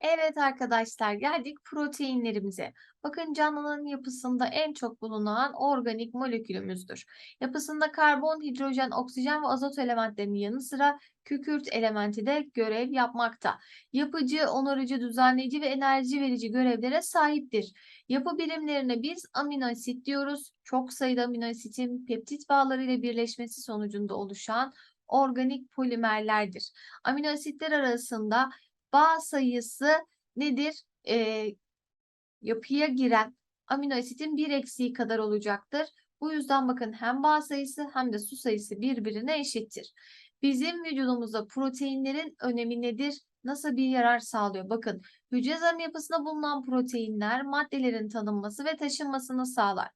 Evet arkadaşlar geldik proteinlerimize. Bakın canlının yapısında en çok bulunan organik molekülümüzdür. Yapısında karbon, hidrojen, oksijen ve azot elementlerinin yanı sıra kükürt elementi de görev yapmakta. Yapıcı, onarıcı, düzenleyici ve enerji verici görevlere sahiptir. Yapı birimlerine biz amino asit diyoruz. Çok sayıda amino asitin peptit bağları ile birleşmesi sonucunda oluşan organik polimerlerdir. Amino asitler arasında bağ sayısı nedir? Ee, yapıya giren amino asitin bir eksiği kadar olacaktır. Bu yüzden bakın hem bağ sayısı hem de su sayısı birbirine eşittir. Bizim vücudumuzda proteinlerin önemi nedir? Nasıl bir yarar sağlıyor? Bakın hücre zarının yapısında bulunan proteinler maddelerin tanınması ve taşınmasını sağlar.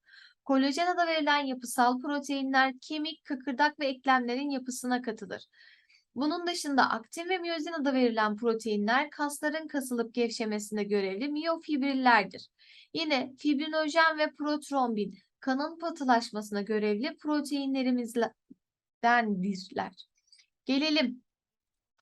Kolajen adı verilen yapısal proteinler kemik, kıkırdak ve eklemlerin yapısına katılır. Bunun dışında aktin ve miyozin adı verilen proteinler kasların kasılıp gevşemesinde görevli miyofibrillerdir. Yine fibrinojen ve protrombin kanın patılaşmasına görevli proteinlerimizdendirler. Gelelim.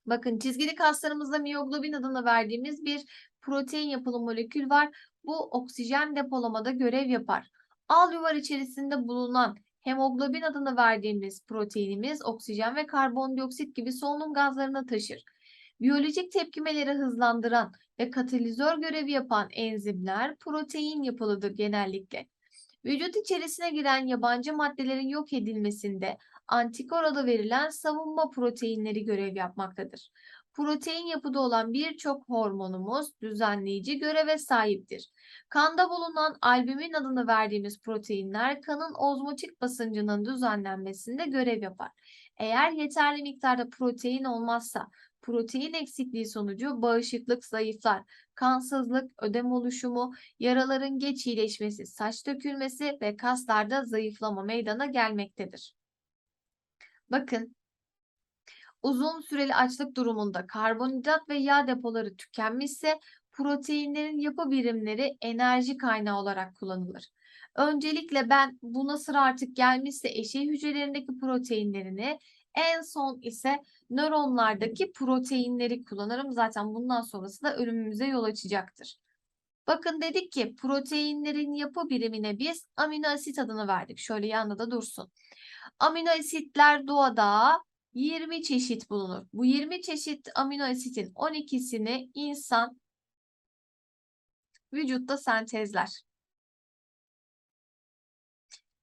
Bakın çizgili kaslarımızda miyoglobin adını verdiğimiz bir protein yapılı molekül var. Bu oksijen depolamada görev yapar. Al yuvar içerisinde bulunan Hemoglobin adını verdiğimiz proteinimiz oksijen ve karbondioksit gibi solunum gazlarını taşır. Biyolojik tepkimeleri hızlandıran ve katalizör görevi yapan enzimler protein yapılıdır genellikle. Vücut içerisine giren yabancı maddelerin yok edilmesinde antikor adı verilen savunma proteinleri görev yapmaktadır. Protein yapıda olan birçok hormonumuz düzenleyici göreve sahiptir. Kanda bulunan albümin adını verdiğimiz proteinler kanın ozmotik basıncının düzenlenmesinde görev yapar. Eğer yeterli miktarda protein olmazsa protein eksikliği sonucu bağışıklık zayıflar. Kansızlık, ödem oluşumu, yaraların geç iyileşmesi, saç dökülmesi ve kaslarda zayıflama meydana gelmektedir. Bakın uzun süreli açlık durumunda karbonhidrat ve yağ depoları tükenmişse proteinlerin yapı birimleri enerji kaynağı olarak kullanılır. Öncelikle ben buna sıra artık gelmişse eşey hücrelerindeki proteinlerini en son ise nöronlardaki proteinleri kullanırım. Zaten bundan sonrası da ölümümüze yol açacaktır. Bakın dedik ki proteinlerin yapı birimine biz amino asit adını verdik. Şöyle yanında da dursun. Amino asitler doğada 20 çeşit bulunur. Bu 20 çeşit amino asitin 12'sini insan vücutta sentezler.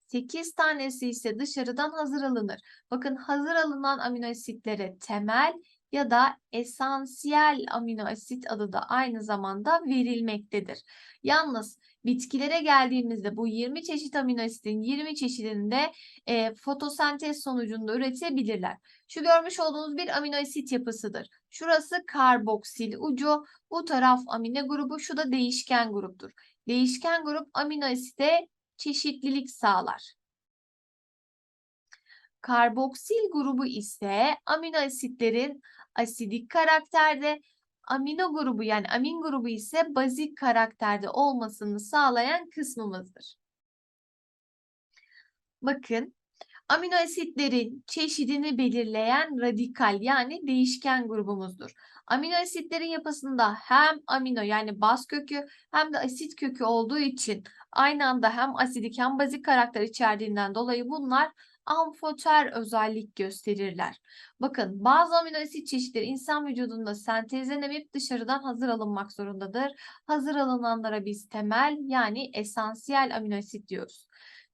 8 tanesi ise dışarıdan hazır alınır. Bakın hazır alınan amino asitlere temel ya da esansiyel amino asit adı da aynı zamanda verilmektedir. Yalnız bitkilere geldiğimizde bu 20 çeşit amino asitin 20 çeşidini de e, fotosentez sonucunda üretebilirler. Şu görmüş olduğunuz bir amino asit yapısıdır. Şurası karboksil ucu, bu taraf amino grubu, şu da değişken gruptur. Değişken grup amino asite çeşitlilik sağlar. Karboksil grubu ise amino asitlerin asidik karakterde, amino grubu yani amin grubu ise bazik karakterde olmasını sağlayan kısmımızdır. Bakın amino asitlerin çeşidini belirleyen radikal yani değişken grubumuzdur. Amino asitlerin yapısında hem amino yani baz kökü hem de asit kökü olduğu için aynı anda hem asidik hem bazik karakter içerdiğinden dolayı bunlar amfoter özellik gösterirler. Bakın bazı amino asit çeşitleri insan vücudunda sentezlenemeyip dışarıdan hazır alınmak zorundadır. Hazır alınanlara biz temel yani esansiyel amino asit diyoruz.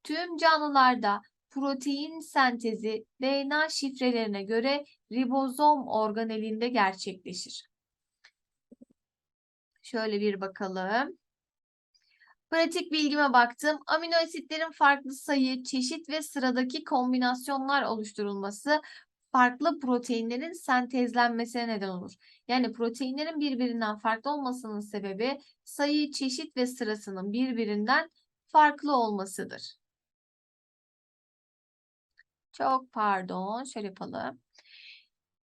Tüm canlılarda protein sentezi DNA şifrelerine göre ribozom organelinde gerçekleşir. Şöyle bir bakalım. Pratik bilgime baktım. Amino asitlerin farklı sayı, çeşit ve sıradaki kombinasyonlar oluşturulması farklı proteinlerin sentezlenmesine neden olur. Yani proteinlerin birbirinden farklı olmasının sebebi sayı, çeşit ve sırasının birbirinden farklı olmasıdır. Çok pardon. Şöyle yapalım.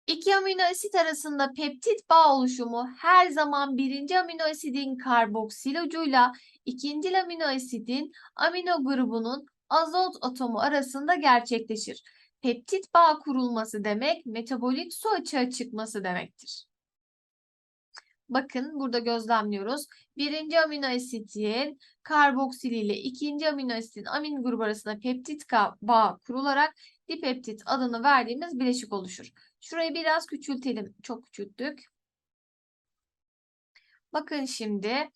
İki amino asit arasında peptit bağ oluşumu her zaman birinci amino asidin karboksil ucuyla ikinci amino asidin amino grubunun azot atomu arasında gerçekleşir. Peptit bağ kurulması demek metabolik su açığa çıkması demektir. Bakın burada gözlemliyoruz. Birinci amino asitin karboksiliyle ikinci amino asitin amin grubu arasında peptit bağı kurularak dipeptit adını verdiğimiz bileşik oluşur. Şurayı biraz küçültelim. Çok küçülttük. Bakın şimdi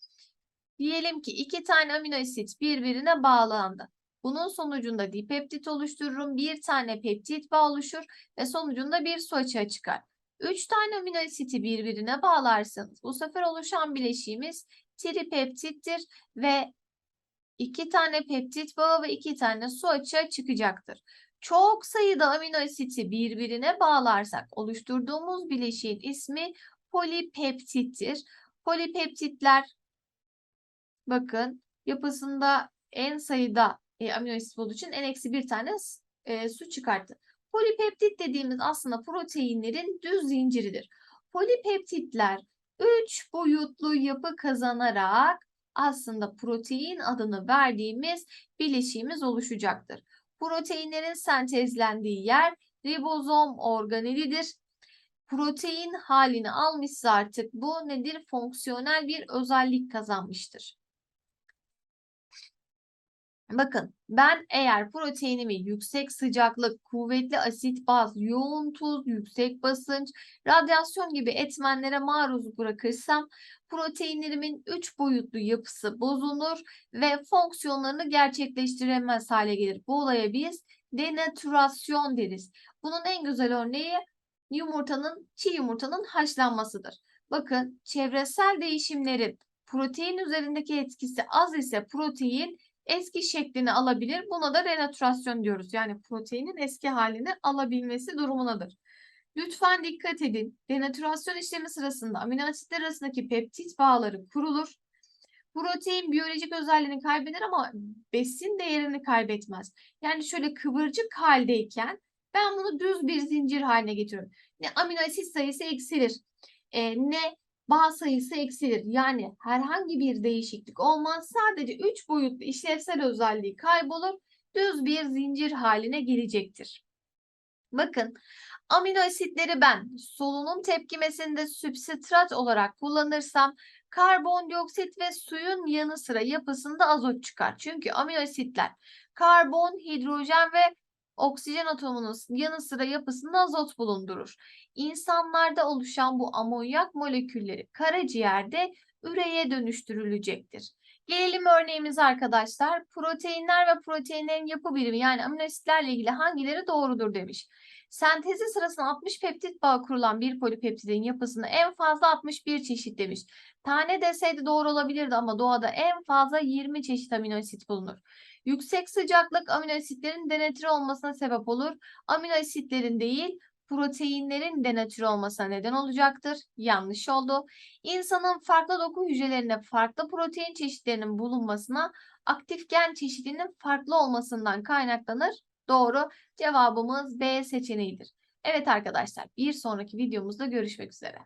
diyelim ki iki tane amino asit birbirine bağlandı. Bunun sonucunda dipeptit oluştururum. Bir tane peptit bağı oluşur ve sonucunda bir su açığa çıkar. Üç tane amino asiti birbirine bağlarsanız bu sefer oluşan bileşiğimiz tripeptittir ve iki tane peptit bağı ve iki tane su açığa çıkacaktır. Çok sayıda amino asiti birbirine bağlarsak oluşturduğumuz bileşiğin ismi polipeptittir. Polipeptitler bakın yapısında en sayıda e, amino asit olduğu için en eksi bir tane e, su çıkarttı. Polipeptit dediğimiz aslında proteinlerin düz zinciridir. Polipeptitler 3 boyutlu yapı kazanarak aslında protein adını verdiğimiz bileşiğimiz oluşacaktır. Proteinlerin sentezlendiği yer ribozom organelidir. Protein halini almışsa artık bu nedir? Fonksiyonel bir özellik kazanmıştır. Bakın ben eğer proteinimi yüksek sıcaklık, kuvvetli asit baz, yoğun tuz, yüksek basınç, radyasyon gibi etmenlere maruz bırakırsam proteinlerimin 3 boyutlu yapısı bozulur ve fonksiyonlarını gerçekleştiremez hale gelir. Bu olaya biz denatürasyon deriz. Bunun en güzel örneği yumurtanın, çiğ yumurtanın haşlanmasıdır. Bakın çevresel değişimlerin protein üzerindeki etkisi az ise protein eski şeklini alabilir. Buna da renatürasyon diyoruz. Yani proteinin eski halini alabilmesi durumunadır. Lütfen dikkat edin. Denatürasyon işlemi sırasında amino asitler arasındaki peptit bağları kurulur. Protein biyolojik özelliğini kaybeder ama besin değerini kaybetmez. Yani şöyle kıvırcık haldeyken ben bunu düz bir zincir haline getiriyorum. Ne amino asit sayısı eksilir, e, ne bağ sayısı eksilir. Yani herhangi bir değişiklik olmaz. Sadece 3 boyutlu işlevsel özelliği kaybolur. Düz bir zincir haline gelecektir. Bakın amino asitleri ben solunum tepkimesinde sübstrat olarak kullanırsam karbondioksit ve suyun yanı sıra yapısında azot çıkar. Çünkü amino asitler karbon, hidrojen ve oksijen atomunun yanı sıra yapısında azot bulundurur. İnsanlarda oluşan bu amonyak molekülleri karaciğerde üreye dönüştürülecektir. Gelelim örneğimize arkadaşlar. Proteinler ve proteinlerin yapı birimi yani amino asitlerle ilgili hangileri doğrudur demiş. Sentezi sırasında 60 peptit bağı kurulan bir polipeptidin yapısını en fazla 61 çeşit demiş. Tane deseydi doğru olabilirdi ama doğada en fazla 20 çeşit amino asit bulunur. Yüksek sıcaklık amino asitlerin denatüre olmasına sebep olur. Amino asitlerin değil, proteinlerin denatüre olmasına neden olacaktır. Yanlış oldu. İnsanın farklı doku hücrelerinde farklı protein çeşitlerinin bulunmasına aktif gen çeşidinin farklı olmasından kaynaklanır. Doğru. Cevabımız B seçeneğidir. Evet arkadaşlar bir sonraki videomuzda görüşmek üzere.